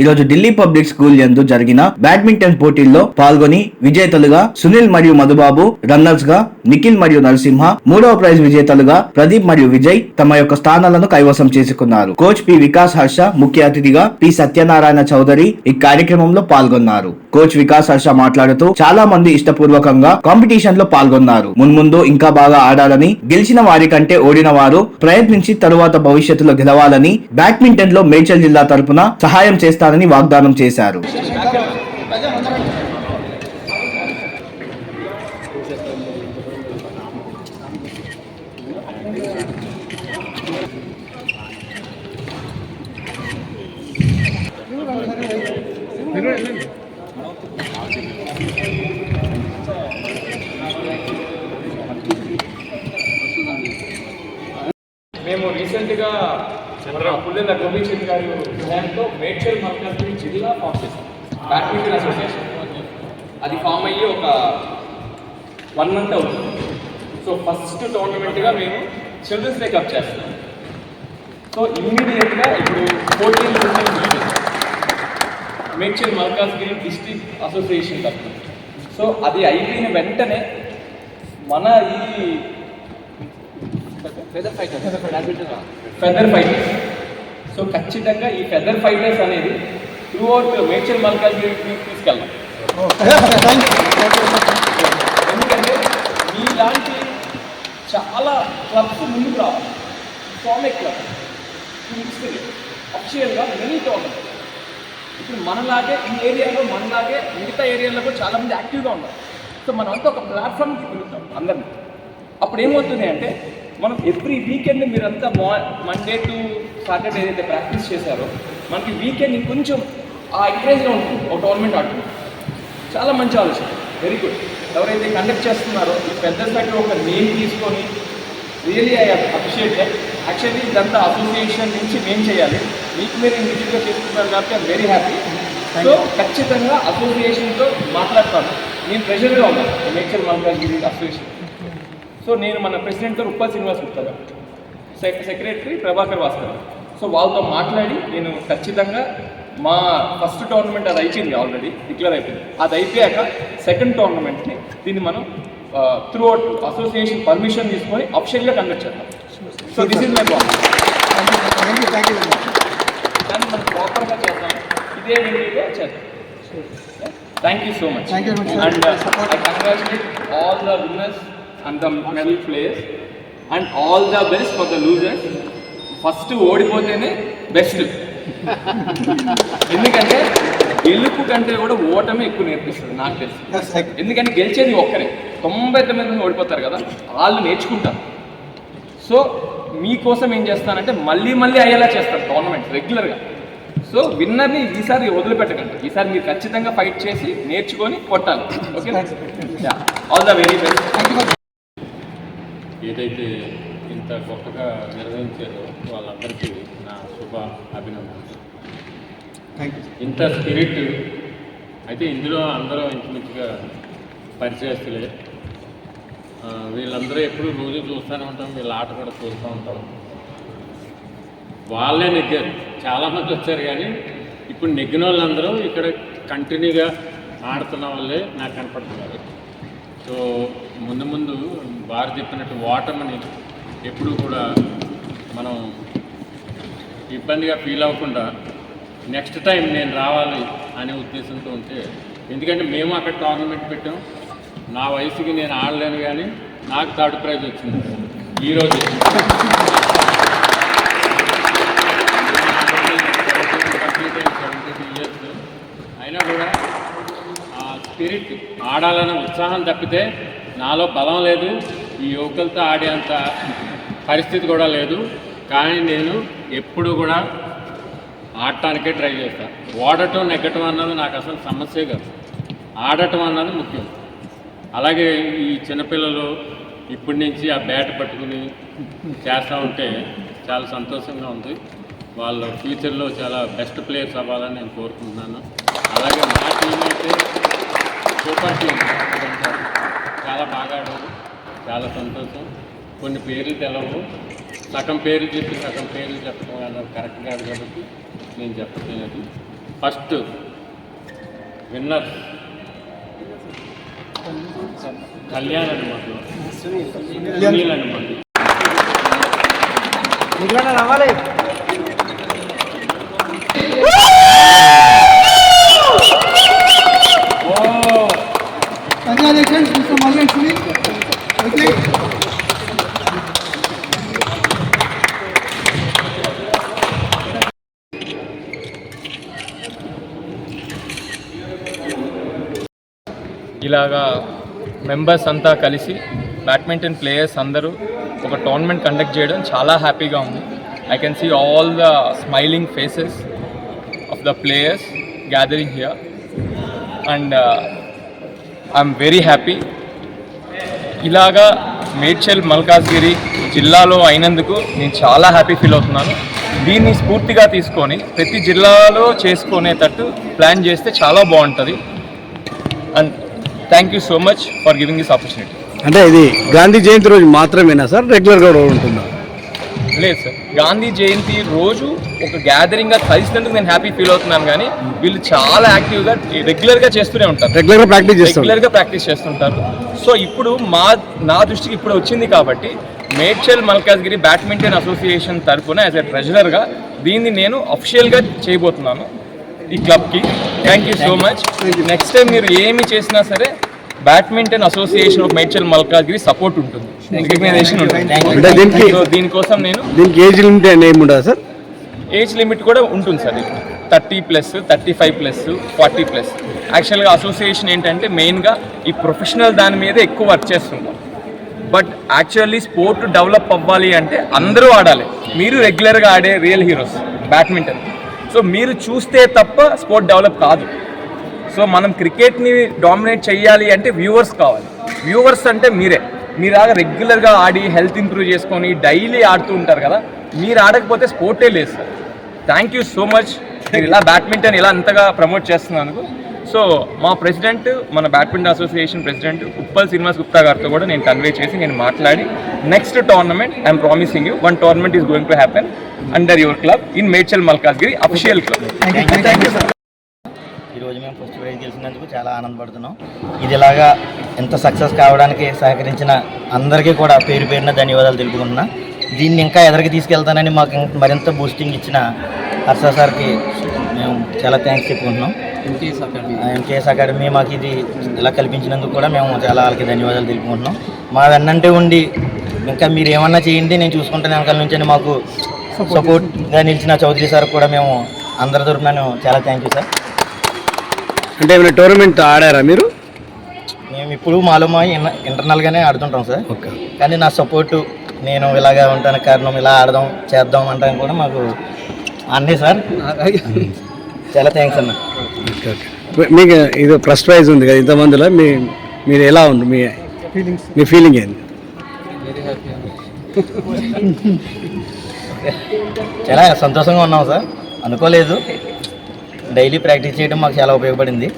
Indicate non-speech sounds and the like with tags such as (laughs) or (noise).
ఈ రోజు Delhi public school యందు జరిగిన బ్యాడ్మింటన్ పోటీల్లో పాల్గొని విజేతలుగా సునీల్ మరియు మధుబాబు రన్నర్స్గా నిఖిల్ మరియు నరసింహ మూడవ ప్రైజ్ విజేతలుగా ప్రదీప్ మరియు విజయ్ తమ యొక్క స్థానాలను కైవసం చేసుకున్నారు. కోచ్ పి వికాస్ హర్ష ముఖ్య అతిథిగా పి సత్యనారాయణ చౌదరి ఈ కార్యక్రమంలో పాల్గొన్నారు. కోచ్ వికాస్ హర్ష మాట్లాడుతూ చాలా మంది ఇష్టపూర్వకంగా కాంపిటీషన్లో పాల్గొన్నారు. మున్ముందు ఇంకా బాగా ఆడాలని గెలిచిన వారి కంటే ఓడిన వారు ప్రయత్నించి తరువాత భవిష్యత్తులో గెలవాలని బ్యాడ్మింటన్లో మేడ్చల్ జిల్లా తరపున సహాయం చేస్తానని వాగ్దానం చేశారు. మేము రీసెంట్గా పుల్లెల గోపీచంద్ గారి సహాయంతో మేడ్చల్ మల్కాజ్గిరి జిల్లా ఫామ్ చేశాం బ్యాడ్మింటన్ అసోసియేషన్ అది ఫామ్ అయ్యి ఒక వన్ మంత్ అవుతుంది. సో ఫస్ట్ టోర్నమెంట్గా మేము చిల్డ్రన్స్ డే కప్ చేస్తాం సో ఇమ్మీడియట్గా ఇప్పుడు fourteen Medchal Malkajgiri district association cup so అది అయిపోయిన వెంటనే మన ఈ feather fighters feather fighters so ఖచ్చితంగా ఈ ఫెదర్ ఫైటర్స్ అనేది త్రూ అవుట్ మేడ్చల్ మల్కాజ్గిరి తీసుకెళ్ళాం ఎందుకంటే మీలాంటి చాలా క్లబ్స్ ముందుకు రావాలి. ఫార్మే క్లబ్ అఫిషియల్గా మెనీ టోర్నమెంట్ ఇప్పుడు మనలాగే ఈ ఏరియాలో మనలాగే మిగతా ఏరియాలో కూడా చాలా మంది యాక్టివ్గా ఉన్నారు. సో మనం అంతా ఒక ప్లాట్ఫామ్కి పిలుస్తాం అందరినీ. అప్పుడు ఏమవుతుంది అంటే మనం ఎవ్రీ వీకెండ్ మీరంతా మా మండే టు సాటర్డే ఏదైతే ప్రాక్టీస్ చేశారో మనకి వీకెండ్ ఇంకొంచెం ఆ ఎంకరేజ్గా ఉంటుంది. ఒక టోర్నమెంట్ ఆడుతుంది చాలా మంచి ఆలోచన. వెరీ గుడ్ ఎవరైతే కండక్ట్ చేస్తున్నారో ఈ పెద్ద సైడ్ ఒక నేమ్ తీసుకొని really I appreciate that actually ఇదంతా అసోసియేషన్ నుంచి మేము చేయాలి. మీకు మీరు ఇండివిజువల్గా చేసుకుంటారు కాబట్టి ఐమ్ వెరీ హ్యాపీ సో ఖచ్చితంగా అసోసియేషన్తో మాట్లాడతాను. నేను ప్రెషర్గా ఉన్నాను. నేచర్ మల్కాజ్గిరి అసోసియేషన్ సో నేను మన ప్రెసిడెంట్ గారు Uppal Srinivas Gupta garu. Sec secretary Prabhakar Bhaskar. So వాళ్ళతో మాట్లాడి నేను ఖచ్చితంగా మా ఫస్ట్ టోర్నమెంట్ అది అయిపోయింది ఆల్రెడీ డిక్లేర్ అయిపోయింది. అది అయిపోయాక సెకండ్ టోర్నమెంట్ని దీన్ని మనం త్రూ అవుట్ అసోసియేషన్ పర్మిషన్ తీసుకొని అఫిషియల్గా కండక్ట్ చేద్దాం. So this is my bond దాన్ని మనం ప్రాపర్గా చేద్దాం. ఇదే వెన్యూలో చేద్దాం. Thank you so much. And. I congratulate all the winners and the medal players and all the best for the losers first ఓడిపోతేనే best ఎందుకంటే గెలుపు కంటే కూడా ఓటమే ఎక్కువ నేర్పిస్తుంది నాకు తెలిసి. ఎందుకంటే గెలిచేది ఒక్కరే. తొంభై తొమ్మిది మంది ఓడిపోతారు కదా వాళ్ళు నేర్చుకుంటారు. సో మీకోసం ఏం చేస్తానంటే మళ్ళీ మళ్ళీ అయ్యేలా చేస్తాను టోర్నమెంట్ రెగ్యులర్గా సో విన్నర్ని ఈసారి వదిలిపెట్టకండి. ఈసారి మీరు ఖచ్చితంగా ఫైట్ చేసి నేర్చుకొని కొట్టాలి. Okay all the very best ఏదైతే ఇంత గొప్పగా నిర్వహించారో వాళ్ళందరికీ నా శుభ అభినందనలు. ఇంత స్పిరిట్ అయితే ఇందులో అందరూ ఇంచుమించుగా పరిచయస్తులే. వీళ్ళందరూ ఎప్పుడు రోజు చూస్తూనే ఉంటాం వీళ్ళ ఆట కూడా చూస్తూ ఉంటాం. వాళ్ళే నెగ్గారు. చాలామంది వచ్చారు కానీ ఇప్పుడు నెగ్గిన వాళ్ళందరూ ఇక్కడ కంటిన్యూగా ఆడుతున్న వాళ్ళే నాకు కనపడుతున్నారు. సో ముందు ముందు వారు చెప్పినట్టు ఓటమిని ఎప్పుడు కూడా మనం ఇబ్బందిగా ఫీల్ అవ్వకుండా నెక్స్ట్ టైం నేను రావాలి అనే ఉద్దేశంతో ఉంటే ఎందుకంటే మేము అక్కడ టోర్నమెంట్ పెట్టాం. నా వయసుకి నేను ఆడలేను కానీ నాకు థర్డ్ ప్రైజ్ వచ్చింది. ఈరోజు అయినా కూడా ఆ స్పిరిట్ ఆడాలనే ఉత్సాహం తప్పితే నాలో బలం లేదు ఈ యువకులతో ఆడేంత పరిస్థితి కూడా లేదు. కానీ నేను ఎప్పుడు కూడా ఆడటానికే ట్రై చేస్తాను ఓడటం నెగ్గటం అన్నది నాకు అసలు సమస్యే కాదు. ఆడటం అన్నది ముఖ్యం. అలాగే ఈ చిన్నపిల్లలు ఇప్పటి నుంచి ఆ బ్యాట్ పట్టుకుని చేస్తూ ఉంటే చాలా సంతోషంగా ఉంది. వాళ్ళ ఫ్యూచర్లో చాలా బెస్ట్ ప్లేయర్స్ అవ్వాలని నేను కోరుకుంటున్నాను. అలాగే మా టీం అయితే సూపర్ టీం. చాలా సంతోషం. కొన్ని పేర్లు తెలవు. సగం పేర్లు చెప్పి సగం పేర్లు చెప్పడం అన్నది కరెక్ట్ కాదు కాబట్టి నేను చెప్పట్లేదు first winner Kalyan Sunil Sunil. Okay. ఇలాగా మెంబర్స్ అంతా కలిసి బ్యాడ్మింటన్ ప్లేయర్స్ అందరూ ఒక టోర్నమెంట్ కండక్ట్ చేయడం చాలా హ్యాపీగా ఉంది. I can see all the smiling faces of the players gathering here and I'm very happy ఇలాగా మేడ్చల్ మల్కాజ్గిరి జిల్లాలో అయినందుకు నేను చాలా హ్యాపీ ఫీల్ అవుతున్నాను. దీన్ని స్ఫూర్తిగా తీసుకొని ప్రతి జిల్లాలో చేసుకునేటట్టు ప్లాన్ చేస్తే చాలా బాగుంటుంది. And thank you so much for giving this opportunity. అంటే ఇది గాంధీ జయంతి రోజు మాత్రమేనా సార్? రెగ్యులర్గా కూడా ఉంటుందా? లేదు సార్. గాంధీ జయంతి రోజు ఒక గ్యాదరింగ్గా కలిసినందుకు నేను హ్యాపీ ఫీల్ అవుతున్నాను కానీ వీళ్ళు చాలా యాక్టివ్గా రెగ్యులర్గా చేస్తూనే ఉంటారు. రెగ్యులర్గా ప్రాక్టీస్ రెగ్యులర్గా ప్రాక్టీస్ చేస్తుంటారు. సో ఇప్పుడు మా నా దృష్టికి ఇప్పుడు వచ్చింది కాబట్టి మేడ్చల్ మల్కాజ్గిరి బ్యాడ్మింటన్ అసోసియేషన్ తరఫున యాజ్ ఎ ట్రెజరర్గా దీన్ని నేను అఫిషియల్గా చేయబోతున్నాను ఈ క్లబ్కి thank you so much next time మీరు ఏమి చేసినా సరే badminton association of Medchal Malkajgiri support ఉంటుంది. రికగ్నైజేషన్ ఉంటుంది. అంటే దీనికి- సో దీనికోసం నేను దీనికి ఏజ్ లిమిట్ ఏమి ఉండదా సార్? ఏజ్ లిమిట్ కూడా ఉంటుంది sir thirty plus thirty five plus forty plus. యాక్చువల్గా అసోసియేషన్ ఏంటంటే మెయిన్గా ఈ ప్రొఫెషనల్ దాని మీద ఎక్కువ వర్క్ చేస్తుంటాం. బట్ యాక్చువల్లీ స్పోర్ట్ డెవలప్ అవ్వాలి అంటే అందరూ ఆడాలి. మీరు రెగ్యులర్గా ఆడే రియల్ హీరోస్ బ్యాడ్మింటన్. సో మీరు చూస్తే తప్ప స్పోర్ట్ డెవలప్ కాదు. సో మనం క్రికెట్ని డామినేట్ చేయాలి అంటే వ్యూవర్స్ కావాలి. వ్యూవర్స్ అంటే మీరే. మీరాగా రెగ్యులర్గా ఆడి హెల్త్ ఇంప్రూవ్ చేసుకొని డైలీ ఆడుతూ ఉంటారు కదా మీరు ఆడకపోతే స్పోర్టే లేదు sir. Thank you so much. మీరు ఇలా బ్యాడ్మింటన్ ఇలా అంతగా ప్రమోట్ చేస్తున్నాను సో మా ప్రెసిడెంట్ మన badminton association president Uppal Srinivas Gupta గారితో కూడా నేను కన్వే చేసి నేను మాట్లాడి next tournament I'm promising you one tournament is going to happen under your club in Medchal Malkajgiri official club ఈరోజు మేము ఫస్ట్ ప్రైజ్ గెలిచినందుకు చాలా ఆనందపడుతున్నాం. ఇది ఇలాగా ఎంత సక్సెస్ కావడానికి సహకరించిన అందరికీ కూడా పేరు పేరున ధన్యవాదాలు తెలుపుకుంటున్నా. దీన్ని ఇంకా ఎదరికి తీసుకెళ్తానని మాకు మరింత బూస్టింగ్ ఇచ్చిన హర్ష సార్కి మేము చాలా థ్యాంక్స్ చెప్పుకుంటున్నాం. ఎంకేఎస్ అకాడమీ మాకు ఇది ఇలా కల్పించినందుకు కూడా మేము చాలా వాళ్ళకి ధన్యవాదాలు తెలుపుకుంటున్నాం. మా వెన్నంటే ఉండి ఇంకా మీరు ఏమన్నా చేయండి నేను చూసుకుంటాను వెనకాల నుంచి మాకు సపోర్ట్గా నిలిచిన చౌదరి సార్ కూడా మేము అందరి తరఫున చాలా థ్యాంక్ యూ సార్ అంటే ఏమైనా టోర్నమెంట్ ఆడారా మీరు? మేము ఇప్పుడు మాలో మా ఇంటర్నల్గానే ఆడుతుంటాం సార్. ఓకే. కానీ నా సపోర్టు నేను ఇలాగా ఉంటానికి కారణం ఇలా ఆడదాం చేద్దాం అంటానికి కూడా మాకు అన్నీ సార్. చాలా థ్యాంక్స్ అన్న. Okay okay. మీకు ఇది ఫస్ట్ ప్రైజ్ ఉంది కదా ఇంతమందిలో మీ మీరు ఎలా ఉంది మీ Feelings. మీ ఫీలింగ్ ఏంది? (laughs) చాలా సంతోషంగా ఉన్నాం సార్. అనుకోలేదు. డైలీ ప్రాక్టీస్ చేయడం మాకు చాలా ఉపయోగపడింది.